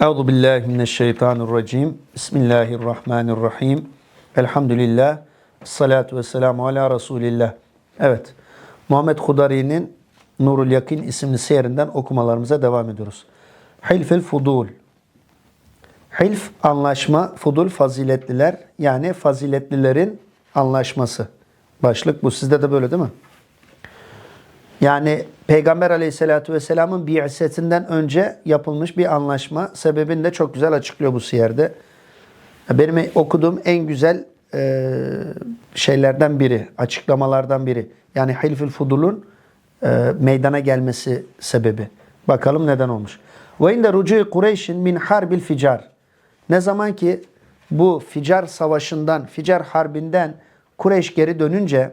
Euzu billahi mineşşeytanirracim. Bismillahirrahmanirrahim. Elhamdülillah. Salatu ve selamu ala Resulillah. Evet. Muhammed Hudari'nin Nurul Yakin isimli seyrinden okumalarımıza devam ediyoruz. Hilfel Fudul. Hilf anlaşma, fudul faziletliler yani faziletlilerin anlaşması. Başlık bu. Sizde de böyle değil mi? Yani Peygamber aleyhissalatü vesselamın bi'setinden önce yapılmış bir anlaşma. Sebebini de çok güzel açıklıyor bu siyerde. Benim okuduğum en güzel e, şeylerden biri, açıklamalardan biri. Yani Hilfül Fudul'un e, meydana gelmesi sebebi. Bakalım neden olmuş. Ve inde rucu Kureyş'in min harbil ficar. Ne zaman ki bu Ficar savaşından, Ficar harbinden Kureyş geri dönünce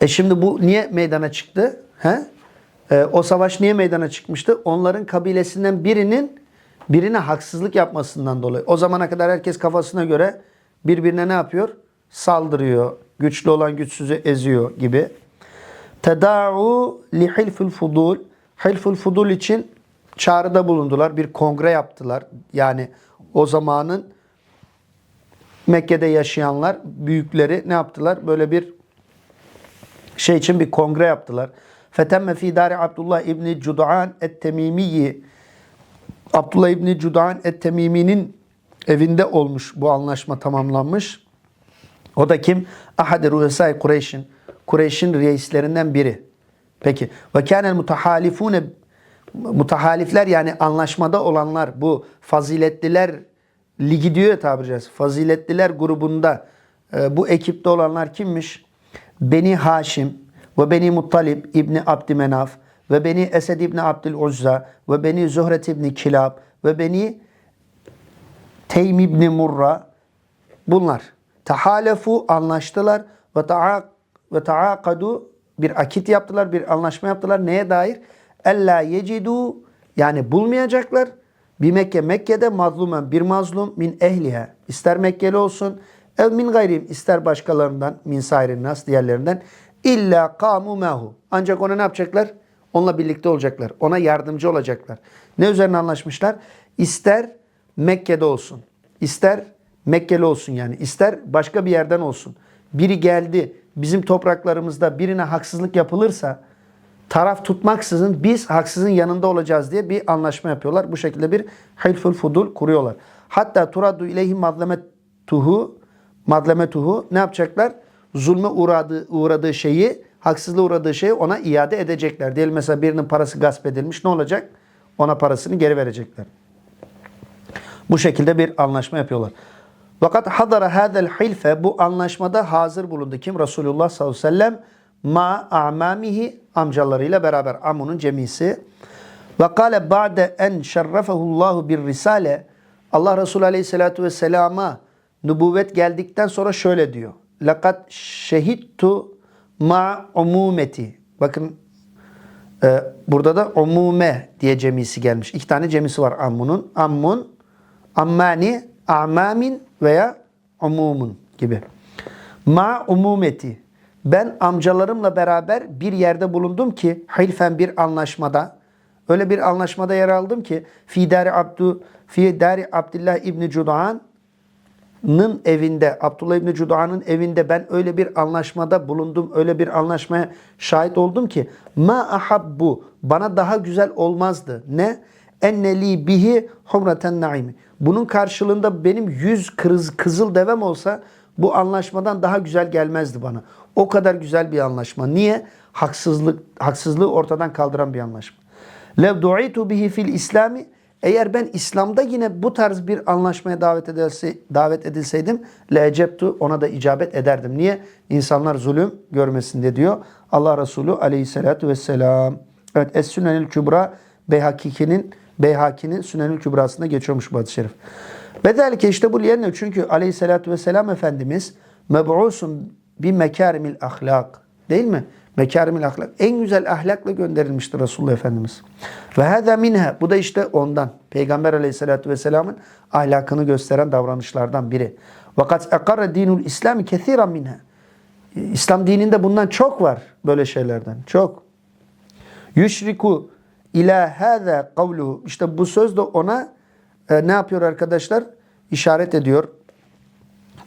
e şimdi bu niye meydana çıktı? He? E, o savaş niye meydana çıkmıştı? Onların kabilesinden birinin birine haksızlık yapmasından dolayı. O zamana kadar herkes kafasına göre birbirine ne yapıyor? Saldırıyor. Güçlü olan güçsüzü eziyor gibi. Teda'u li hilful fudul. Hilful fudul için çağrıda bulundular. Bir kongre yaptılar. Yani o zamanın Mekke'de yaşayanlar, büyükleri ne yaptılar? Böyle bir şey için bir kongre yaptılar. Fetemme fi dari Abdullah İbni Cud'an et-Temimiyi Abdullah İbni Cud'an et-Temimi'nin evinde olmuş bu anlaşma tamamlanmış. O da kim? Ahad-ı Ruhesai Kureyş'in. Kureyş'in reislerinden biri. Peki. Ve kânel mutahalifûne mutahalifler yani anlaşmada olanlar bu faziletliler ligi diyor ya tabiri caizse. Faziletliler grubunda e, bu ekipte olanlar kimmiş? Beni Haşim ve Beni Muttalib İbni Abdümenaf ve Beni Esed İbni Abdüluzza ve Beni Zuhret İbni Kilab ve Beni Teym İbni Murra bunlar. Tahalefu anlaştılar ve ta'a ve taakadu bir akit yaptılar, bir anlaşma yaptılar. Neye dair? Ella yecidu yani bulmayacaklar. Bir Mekke Mekke'de mazlumen bir mazlum min ehliha. İster Mekkeli olsun ev min gayrim ister başkalarından min sairin nas diğerlerinden illa kamu mehu. Ancak ona ne yapacaklar? Onunla birlikte olacaklar. Ona yardımcı olacaklar. Ne üzerine anlaşmışlar? İster Mekke'de olsun. ister Mekkeli olsun yani. ister başka bir yerden olsun. Biri geldi bizim topraklarımızda birine haksızlık yapılırsa taraf tutmaksızın biz haksızın yanında olacağız diye bir anlaşma yapıyorlar. Bu şekilde bir hilful fudul kuruyorlar. Hatta turaddu ileyhi madlemetuhu madlemetuhu ne yapacaklar? Zulme uğradığı, uğradığı şeyi, haksızlığa uğradığı şeyi ona iade edecekler. Diyelim mesela birinin parası gasp edilmiş. Ne olacak? Ona parasını geri verecekler. Bu şekilde bir anlaşma yapıyorlar. Fakat hadara hadel hilfe bu anlaşmada hazır bulundu. Kim? Resulullah sallallahu aleyhi ve sellem ma a'mamihi amcalarıyla beraber Amun'un cemisi. Ve kâle ba'de en şerrefehullahu bir risale Allah Resulü aleyhissalatu vesselama nübüvvet geldikten sonra şöyle diyor. Lakat şehittu ma umumeti. Bakın e, burada da umume diye cemisi gelmiş. İki tane cemisi var Ammun'un. Ammun, ammani, a'mamin veya umumun gibi. Ma umumeti. Ben amcalarımla beraber bir yerde bulundum ki hilfen bir anlaşmada. Öyle bir anlaşmada yer aldım ki Fidari Abdu Fidari Abdullah İbni Cuda'nın evinde, Abdullah İbni Cuda'nın evinde ben öyle bir anlaşmada bulundum. Öyle bir anlaşmaya şahit oldum ki ma ahabbu bana daha güzel olmazdı. Ne? Enneli bihi humraten naimi. Bunun karşılığında benim yüz kız, kızıl devem olsa bu anlaşmadan daha güzel gelmezdi bana. O kadar güzel bir anlaşma. Niye? Haksızlık, haksızlığı ortadan kaldıran bir anlaşma. Lev du'itu bihi fil İslami eğer ben İslam'da yine bu tarz bir anlaşmaya davet edilse, davet edilseydim leceptu ona da icabet ederdim. Niye? İnsanlar zulüm görmesin diye diyor. Allah Resulü aleyhissalatu vesselam. Evet Es-Sünenül Kübra Beyhaki'nin Beyhaki'nin Sünenül Kübrasında geçiyormuş bu hadis-i şerif. Bedelke işte bu liyenle çünkü aleyhissalatu vesselam Efendimiz meb'usun bir mekarimil ahlak. Değil mi? Mekarimil ahlak. En güzel ahlakla gönderilmiştir Resulullah Efendimiz. Ve hâzâ minha. Bu da işte ondan. Peygamber aleyhissalatü vesselamın ahlakını gösteren davranışlardan biri. Vakat ekarre dinul İslami kethiran minha. İslam dininde bundan çok var böyle şeylerden. Çok. Yüşriku ila hâzâ kavluhu. İşte bu söz de ona e, ne yapıyor arkadaşlar? İşaret ediyor.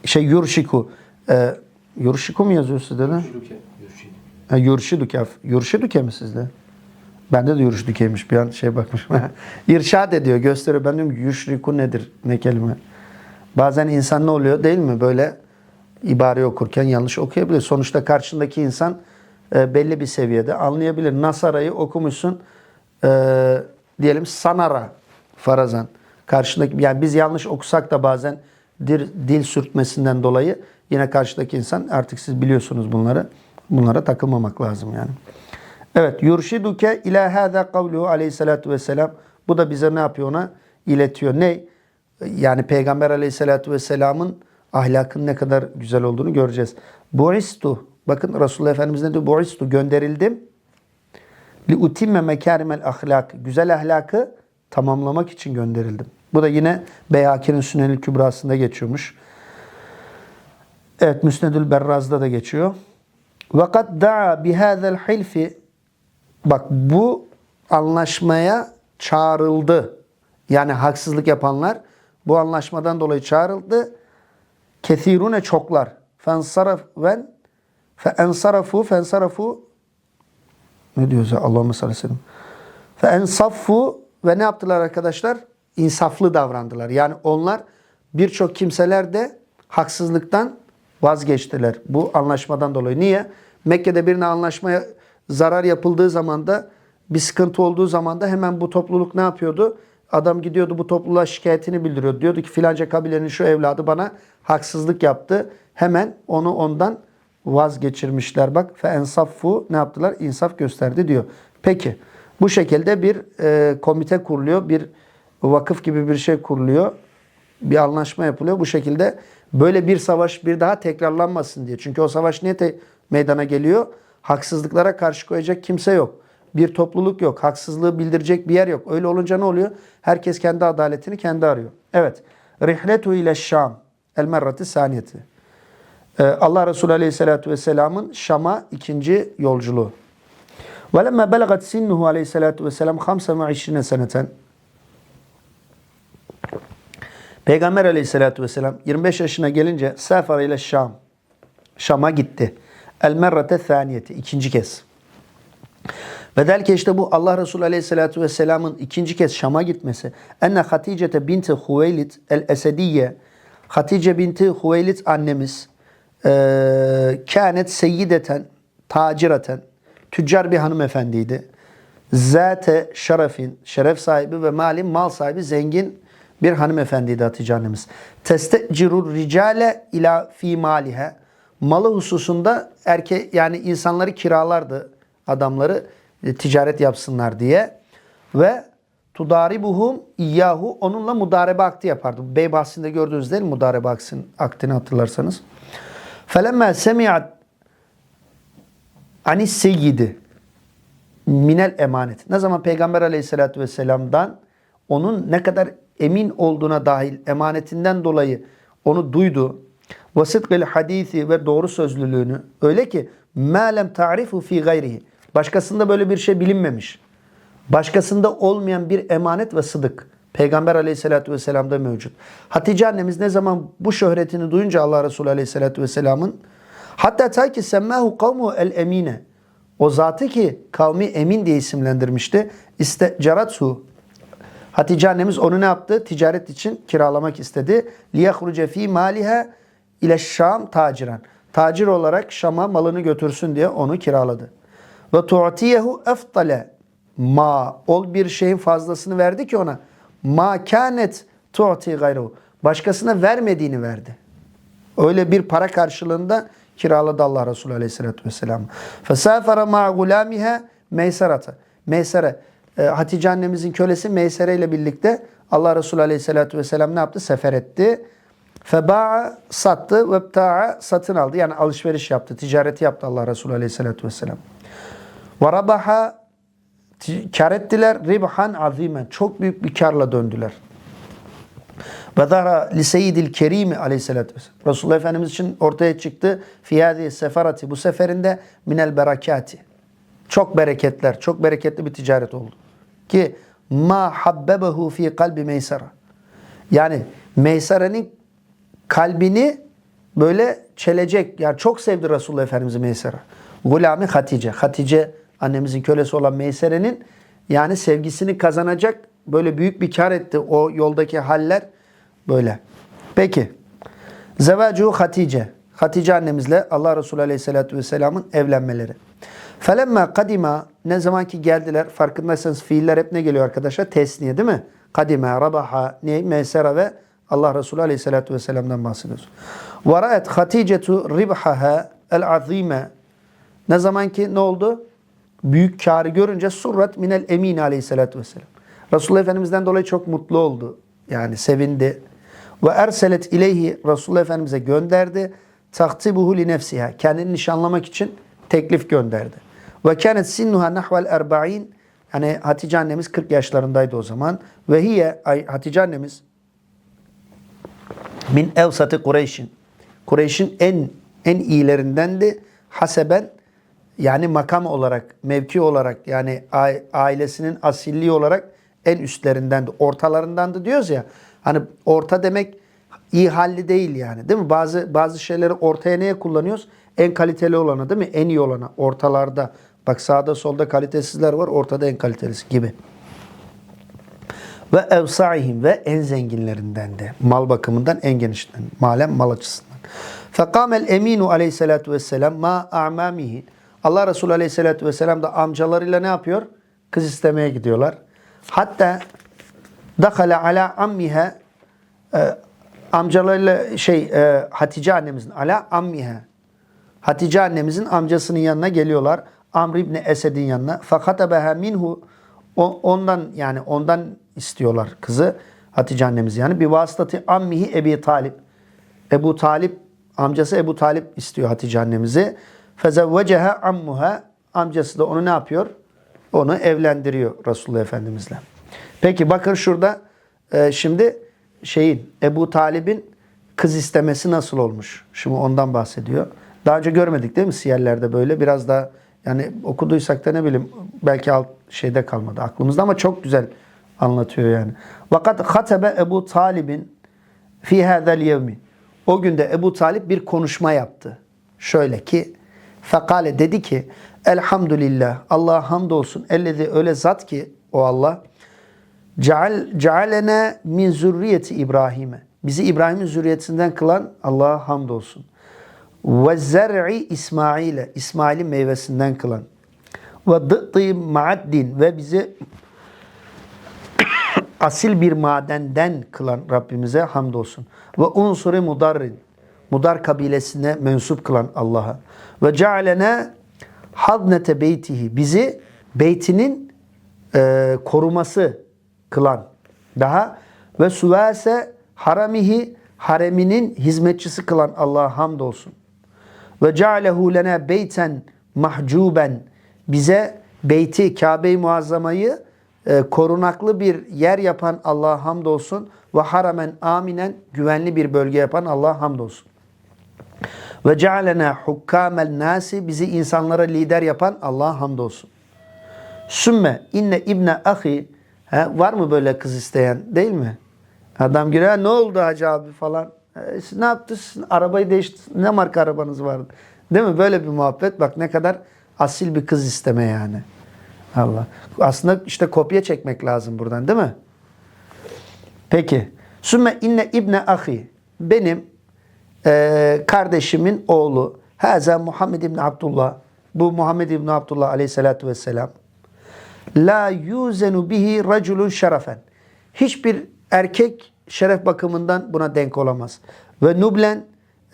Şey yurşiku. E, yurşiku mu yazıyor sizde de? Yürşiduke, yürşid. Ha, yurşiduke. Yurşiduke mi sizde? Bende de yurşidukeymiş bir an şey bakmışım. İrşad ediyor, gösteriyor. Ben diyorum ki yüşriku nedir? Ne kelime? Bazen insan ne oluyor değil mi? Böyle ibare okurken yanlış okuyabilir. Sonuçta karşındaki insan e, belli bir seviyede anlayabilir. Nasara'yı okumuşsun e, diyelim sanara farazan. Karşındaki yani biz yanlış okusak da bazen dil, dil sürtmesinden dolayı yine karşıdaki insan artık siz biliyorsunuz bunları. Bunlara takılmamak lazım yani. Evet, yurşiduke ila hâzâ kavluhu aleyhissalatu vesselam. Bu da bize ne yapıyor ona? İletiyor. Ne? Yani Peygamber aleyhissalatu vesselamın ahlakın ne kadar güzel olduğunu göreceğiz. Bu'istu. Bakın Resulullah Efendimiz ne diyor? Bu'istu. Gönderildim. Li utimme mekârimel ahlak. Güzel ahlakı tamamlamak için gönderildim. Bu da yine Beyhaki'nin Sünenil Kübrası'nda geçiyormuş. Evet, Müsnedül Berraz'da da geçiyor. Ve kad da'a bihâzel hilfi Bak bu anlaşmaya çağrıldı. Yani haksızlık yapanlar bu anlaşmadan dolayı çağrıldı. Kethirune çoklar. Fensaraf ven fe ensarafu fensarafu ne diyoruz ya Allah'ım sallallahu aleyhi ve sellem. Fe ensaffu ve ne yaptılar arkadaşlar? İnsaflı davrandılar. Yani onlar birçok kimseler de haksızlıktan vazgeçtiler. Bu anlaşmadan dolayı. Niye? Mekke'de birine anlaşmaya zarar yapıldığı zaman da bir sıkıntı olduğu zaman da hemen bu topluluk ne yapıyordu? Adam gidiyordu bu topluluğa şikayetini bildiriyordu. Diyordu ki filanca kabilenin şu evladı bana haksızlık yaptı. Hemen onu ondan vazgeçirmişler. Bak fe ensaffu ne yaptılar? İnsaf gösterdi diyor. Peki bu şekilde bir e, komite kuruluyor. Bir vakıf gibi bir şey kuruluyor. Bir anlaşma yapılıyor. Bu şekilde böyle bir savaş bir daha tekrarlanmasın diye. Çünkü o savaş niye meydana geliyor? Haksızlıklara karşı koyacak kimse yok. Bir topluluk yok. Haksızlığı bildirecek bir yer yok. Öyle olunca ne oluyor? Herkes kendi adaletini kendi arıyor. Evet. Rihletu ile Şam. El merrati saniyeti. Ee, Allah Resulü Aleyhisselatü Vesselam'ın Şam'a ikinci yolculuğu. Ve lemme belagat sinnuhu Aleyhisselatü Vesselam 25 seneten. Peygamber Aleyhisselatü Vesselam 25 yaşına gelince sefer ile Şam. Şam'a gitti. El merrate thaniyeti. ikinci kez. Ve belki işte bu Allah Resulü Aleyhisselatü Vesselam'ın ikinci kez Şam'a gitmesi. Enne Hatice'te binti Huveylit el-Esediye Hatice binti Huveylit annemiz eee kânet seyyideten taciraten tüccar bir hanımefendiydi. Zate şerefin, şeref sahibi ve malin mal sahibi zengin bir hanımefendiydi Hatice annemiz. Testecirur ricale ila fi malihe. Malı hususunda erke yani insanları kiralardı adamları e, ticaret yapsınlar diye ve tudaribuhum iyyahu onunla mudarebe akti yapardı. Bey bahsinde gördüğünüz değil mi mudarebe aktini hatırlarsanız. Felemme semi'at anis seyyidi minel emanet. Ne zaman Peygamber aleyhissalatü vesselam'dan onun ne kadar emin olduğuna dahil emanetinden dolayı onu duydu. Ve sıdkıl hadisi ve doğru sözlülüğünü. Öyle ki mâlem ta'rifu fi gayrihi. Başkasında böyle bir şey bilinmemiş. Başkasında olmayan bir emanet ve sıdık. Peygamber aleyhissalatü vesselam'da mevcut. Hatice annemiz ne zaman bu şöhretini duyunca Allah Resulü aleyhissalatü vesselamın hatta ta ki semmâhu kavmu el emine. O zatı ki kavmi emin diye isimlendirmişti. İstecarathu. Hatice annemiz onu ne yaptı? Ticaret için kiralamak istedi. Liyahruce fi maliha ile Şam taciren. Tacir olarak Şam'a malını götürsün diye onu kiraladı. Ve tu'tiyehu eftale ma ol bir şeyin fazlasını verdi ki ona. Ma kanet tu'ti gayruhu. Başkasına vermediğini verdi. Öyle bir para karşılığında kiraladı Allah Resulü Aleyhisselatü Vesselam. Fesafara ma gulamiha meyserata. Meysere. E, Hatice annemizin kölesi Meysere ile birlikte Allah Resulü Aleyhisselatü Vesselam ne yaptı? Sefer etti. Feba'a sattı ve bta'a satın aldı. Yani alışveriş yaptı, ticareti yaptı Allah Resulü Aleyhisselatü Vesselam. Ve rabaha kar ettiler ribhan azimen. Çok büyük bir karla döndüler. Ve zahra li seyyidil kerimi aleyhissalatü vesselam. Resulullah Efendimiz için ortaya çıktı. Fiyadi seferati bu seferinde minel berekati. Çok bereketler, çok bereketli bir ticaret oldu. Ki ma habbebehu fi kalbi meysara. Yani Meysare'nin kalbini böyle çelecek. Yani çok sevdi Resulullah Efendimiz Meysara. Gulami Hatice. Hatice annemizin kölesi olan Meysare'nin yani sevgisini kazanacak böyle büyük bir kar etti o yoldaki haller böyle. Peki. Zevacu Hatice. Hatice annemizle Allah Resulü Aleyhisselatü Vesselam'ın evlenmeleri. Felemma kadima ne zaman ki geldiler farkındaysanız fiiller hep ne geliyor arkadaşlar? Tesniye değil mi? Kadime, rabaha, mesera ve Allah Resulü Aleyhisselatü Vesselam'dan bahsediyoruz. Ve ra'et Haticetu ribhaha el azime ne zaman ki ne oldu? Büyük karı görünce surrat minel emin aleyhissalatü vesselam. Resulullah Efendimiz'den dolayı çok mutlu oldu. Yani sevindi. Ve erselet ileyhi Resulullah Efendimiz'e gönderdi. Taktibuhu li nefsiha. Kendini nişanlamak için teklif gönderdi. Ve kânet sinnuha nahvel erba'in. Yani Hatice annemiz 40 yaşlarındaydı o zaman. Ve hiye Hatice annemiz min evsatı Kureyş'in. Kureyş'in en en iyilerindendi. Haseben yani makam olarak, mevki olarak yani ailesinin asilliği olarak en üstlerindendi. Ortalarındandı diyoruz ya. Hani orta demek iyi halli değil yani. Değil mi? Bazı bazı şeyleri ortaya neye kullanıyoruz? En kaliteli olanı değil mi? En iyi olanı. Ortalarda. Bak sağda solda kalitesizler var. Ortada en kalitelisi gibi. Ve evsa'ihim ve en zenginlerinden de. Mal bakımından en genişten. Malen mal açısından. Fekamel eminu aleyhissalatu vesselam ma a'mamihi. Allah Resulü aleyhissalatu vesselam da amcalarıyla ne yapıyor? Kız istemeye gidiyorlar. Hatta dakale ala ammiha e, amcalarıyla şey e, Hatice annemizin ala ammiha Hatice annemizin amcasının yanına geliyorlar. Amr İbni Esed'in yanına. Fakatabeha minhu ondan yani ondan istiyorlar kızı. Hatice annemiz yani. Bir vasıtatı ammihi Ebi Talip. Ebu Talip amcası Ebu Talip istiyor Hatice annemizi. Fezevveceha ammuha amcası da onu ne yapıyor? Onu evlendiriyor Resulullah Efendimizle. Peki bakın şurada e, şimdi şeyin Ebu Talib'in kız istemesi nasıl olmuş? Şimdi ondan bahsediyor. Daha önce görmedik değil mi siyerlerde böyle biraz daha yani okuduysak da ne bileyim belki alt şeyde kalmadı aklımızda ama çok güzel anlatıyor yani. Vakat hatebe Ebu Talib'in fi hadal yevmi. O günde Ebu Talib bir konuşma yaptı. Şöyle ki fekale dedi ki Elhamdülillah Allah'a hamdolsun ellezi öyle zat ki o Allah ceal, cealene min zürriyeti İbrahim'e bizi İbrahim'in zürriyetinden kılan Allah'a hamdolsun. Ve zer'i İsmail'e İsmail'in meyvesinden kılan. Ve dıttı ma'addin ve bizi asil bir madenden kılan Rabbimize hamdolsun. Ve unsuri mudarrin Mudar kabilesine mensup kılan Allah'a. Ve cealene hadnete beytihi bizi beytinin e, koruması kılan. Daha ve suvase haramihi hareminin hizmetçisi kılan Allah'a hamdolsun. Ve cealehu lena beyten mahcuben bize beyti Kabe-i Muazzama'yı e, korunaklı bir yer yapan Allah'a hamdolsun ve haramen aminen güvenli bir bölge yapan Allah'a hamdolsun. Ve cealena hukkamel nasi bizi insanlara lider yapan Allah'a hamdolsun. Sümme inne ibne ahi he, var mı böyle kız isteyen değil mi? Adam giriyor ne oldu hacı abi falan. E, ne yaptınız? Arabayı değiştirdiniz. Ne marka arabanız vardı? Değil mi? Böyle bir muhabbet. Bak ne kadar asil bir kız isteme yani. Allah. Aslında işte kopya çekmek lazım buradan değil mi? Peki. Sümme inne ibne ahi. Benim e, kardeşimin oğlu. Haza Muhammed İbni Abdullah. Bu Muhammed İbni Abdullah aleyhissalatu vesselam. La yuzenu bihi raculun şerefen. Hiçbir erkek şeref bakımından buna denk olamaz. Ve nublen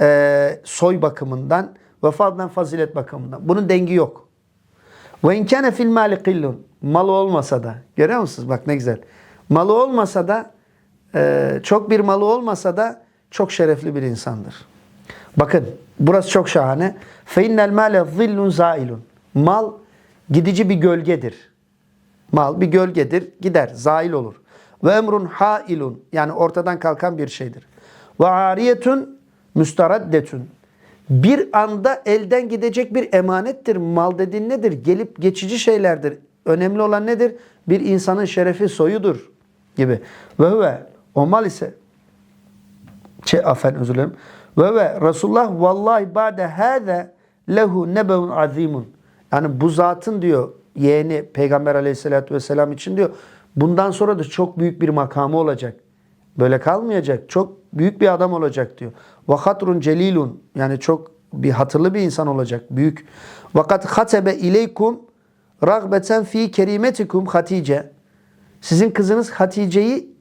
e, soy bakımından ve fadlen fazilet bakımından. Bunun dengi yok. Ve inkâne fil mâli qillun. Malı olmasa da. Görüyor musunuz? Bak ne güzel. Malı olmasa da e, çok bir malı olmasa da çok şerefli bir insandır. Bakın burası çok şahane. Fe innel mâle zillun zailun. Mal gidici bir gölgedir. Mal bir gölgedir. Gider. Zail olur. Ve emrun hailun. Yani ortadan kalkan bir şeydir. Ve ariyetun müstaraddetun. Bir anda elden gidecek bir emanettir. Mal dediğin nedir? Gelip geçici şeylerdir. Önemli olan nedir? bir insanın şerefi soyudur gibi. Ve huve o mal ise şey, afen özür dilerim. Ve ve Resulullah vallahi ba'de hâze lehu nebevun azimun. Yani bu zatın diyor yeğeni Peygamber aleyhissalatü vesselam için diyor bundan sonra da çok büyük bir makamı olacak. Böyle kalmayacak. Çok büyük bir adam olacak diyor. Ve hatrun celilun. Yani çok bir hatırlı bir insan olacak. Büyük. Vakat hatebe ileykum ragbeten fi kerimetikum Hatice. Sizin kızınız Hatice'yi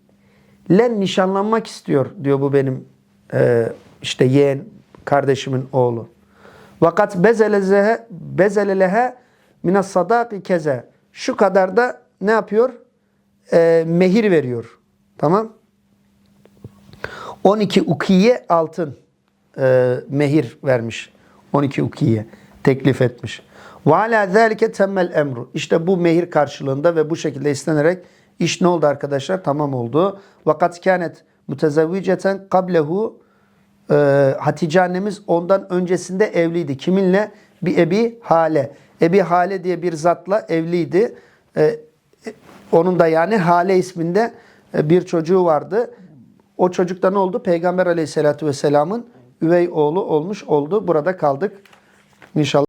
len nişanlanmak istiyor diyor bu benim e, işte yeğen kardeşimin oğlu. Vakat bezelezehe bezelelehe minas sadaki keze. Şu kadar da ne yapıyor? E, mehir veriyor. Tamam? 12 ukiye altın e, mehir vermiş. 12 ukiye teklif etmiş. Ve ala zalike temmel emru. İşte bu mehir karşılığında ve bu şekilde istenerek iş ne oldu arkadaşlar? Tamam oldu. Vakat kânet mutezevviceten kablehu e, Hatice annemiz ondan öncesinde evliydi. Kiminle? Bir Ebi Hale. Ebi Hale diye bir zatla evliydi. E, onun da yani Hale isminde e, bir çocuğu vardı. O çocuk da ne oldu? Peygamber aleyhissalatü vesselamın üvey oğlu olmuş oldu. Burada kaldık. İnşallah.